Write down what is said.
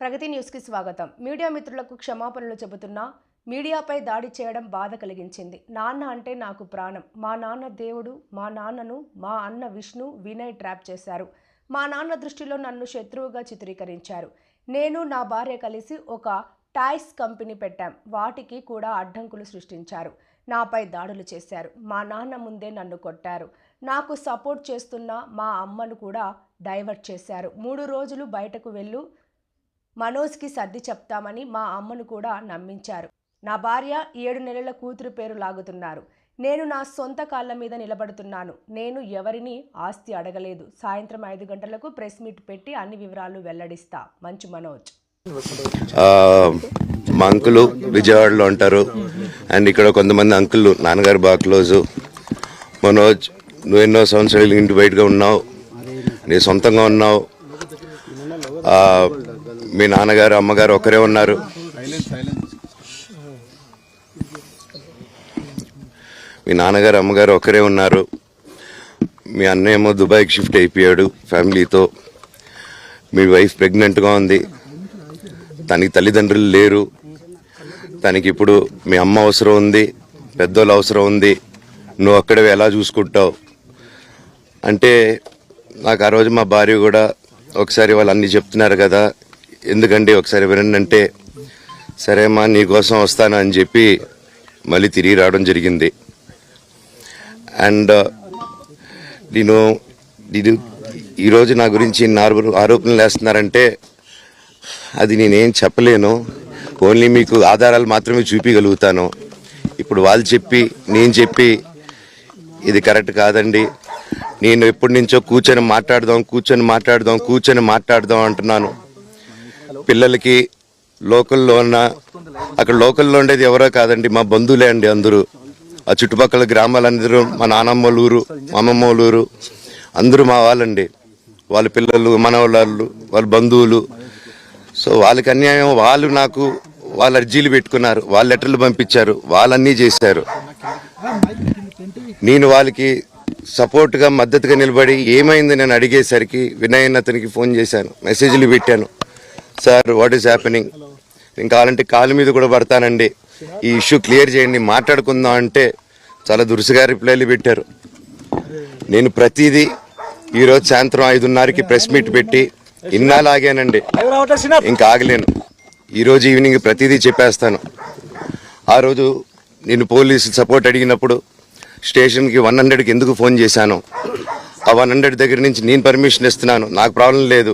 ప్రగతి న్యూస్కి స్వాగతం. మీడియా మిత్రులకు క్షమాపణలు చెబుతున్నా మీడియాపై దాడి చేయడం బాధ కలిగించింది. నాన్న అంటే నాకు ప్రాణం. మా నాన్న దేవుడు మా నాన్నను మా అన్న విష్ణు వినయ్ ట్రాప్ చేశారు. మా నాన్న దృష్టిలో నన్ను శత్రువుగా చిత్రీకరించారు. నేను నా భార్య కలిసి ఒక టాయ్స్ కంపెనీ పెట్టాం. వాటికి కూడా అడ్డంకులు సృష్టించారు. నాపై దాడులు చేశారు. మా నాన్న ముందే నన్ను కొట్టారు. నాకు సపోర్ట్ చేస్తున్న మా అమ్మను కూడా డైవర్ట్ చేశారు. మూడు రోజులు బయటకు వెళ్ళు మనోజ్కి సర్ది చెప్తామని మా అమ్మను కూడా నమ్మించారు. నా భార్య ఏడు నెలల కూతురు పేరు లాగుతున్నారు. నేను నా సొంత కాళ్ళ మీద నిలబడుతున్నాను. నేను ఎవరిని ఆస్తి అడగలేదు. సాయంత్రం ఐదు గంటలకు ప్రెస్ మీట్ పెట్టి అన్ని వివరాలు వెల్లడిస్తా. మంచు మనోజ్. మా అంకులు విజయవాడలో ఉంటారు. అండ్ ఇక్కడ కొంతమంది అంకులు నాన్నగారు బాగా క్లోజు మనోజ్ నువ్వు ఎన్నో సంవత్సరాలు ఇంటి బయటగా ఉన్నావు. నీ సొంతంగా ఉన్నావు. మీ నాన్నగారు అమ్మగారు ఒకరే ఉన్నారు. మీ నాన్నగారు అమ్మగారు ఒకరే ఉన్నారు. మీ అన్నయ్య ఏమో దుబాయ్కి షిఫ్ట్ అయిపోయాడు ఫ్యామిలీతో. మీ వైఫ్ ప్రెగ్నెంట్గా ఉంది. తనకి తల్లిదండ్రులు లేరు. తనకి ఇప్పుడు మీ అమ్మ అవసరం ఉంది. పెద్దోళ్ళు అవసరం ఉంది. నువ్వు అక్కడే ఎలా చూసుకుంటావు? అంటే నాకు ఆ రోజు మా భార్య కూడా ఒకసారి వాళ్ళు అన్ని చెప్తున్నారు కదా ఎందుకండి ఒకసారి వినండి అంటే సరేమ్మా నీకోసం వస్తాను అని చెప్పి మళ్ళీ తిరిగి రావడం జరిగింది. అండ్ uh, నేను నేను ఈరోజు నా గురించి నాలుగు ఆరోపణలు వేస్తున్నారంటే అది నేనేం చెప్పలేను. ఓన్లీ మీకు ఆధారాలు మాత్రమే చూపించగలుగుతాను ఇప్పుడు వాళ్ళు చెప్పి నేను చెప్పి ఇది కరెక్ట్ కాదండి. నేను ఎప్పటి నుంచో కూర్చొని మాట్లాడదాం కూర్చొని మాట్లాడదాం కూర్చొని మాట్లాడదాం అంటున్నాను. పిల్లలకి లోకల్లో ఉన్న అక్కడ లోకల్లో ఉండేది ఎవరో కాదండి మా బంధువులే అండి అందరూ. ఆ చుట్టుపక్కల గ్రామాలందరూ మా నానమ్మలూరు వాళ్ళ ఊరు మా అమ్మమ్మ ఊరు అందరూ మా వాళ్ళండి. వాళ్ళ పిల్లలు మన వాళ్ళు వాళ్ళ బంధువులు. సో వాళ్ళకి అన్యాయం వాళ్ళు నాకు వాళ్ళ అర్జీలు పెట్టుకున్నారు వాళ్ళ లెటర్లు పంపించారు వాళ్ళన్నీ చేశారు. నేను వాళ్ళకి సపోర్ట్గా మద్దతుగా నిలబడి ఏమైంది నేను అడిగేసరికి వినయన్ అతనికి ఫోన్ చేశాను మెసేజ్లు పెట్టాను. సార్ వాట్ ఈస్ హ్యాపెనింగ్ నేను కావాలంటే కాలు మీద కూడా పడతానండి. ఈ ఇష్యూ క్లియర్ చేయండి మాట్లాడుకుందాం అంటే చాలా దురుసుగా రిప్లైలు పెట్టారు. నేను ప్రతిదీ ఈరోజు సాయంత్రం ఐదున్నరకి ప్రెస్ మీట్ పెట్టి ఇన్నాళ్ళు ఆగానండి ఇంకా ఆగలేను. ఈరోజు ఈవినింగ్ ప్రతిదీ చెప్పేస్తాను. ఆ రోజు నేను పోలీసు సపోర్ట్ అడిగినప్పుడు స్టేషన్కి వన్ హండ్రెడ్కి ఎందుకు ఫోన్ చేశాను? ఆ వన్ హండ్రెడ్ దగ్గర నుంచి నేను పర్మిషన్ ఇస్తున్నాను. నాకు ప్రాబ్లం లేదు.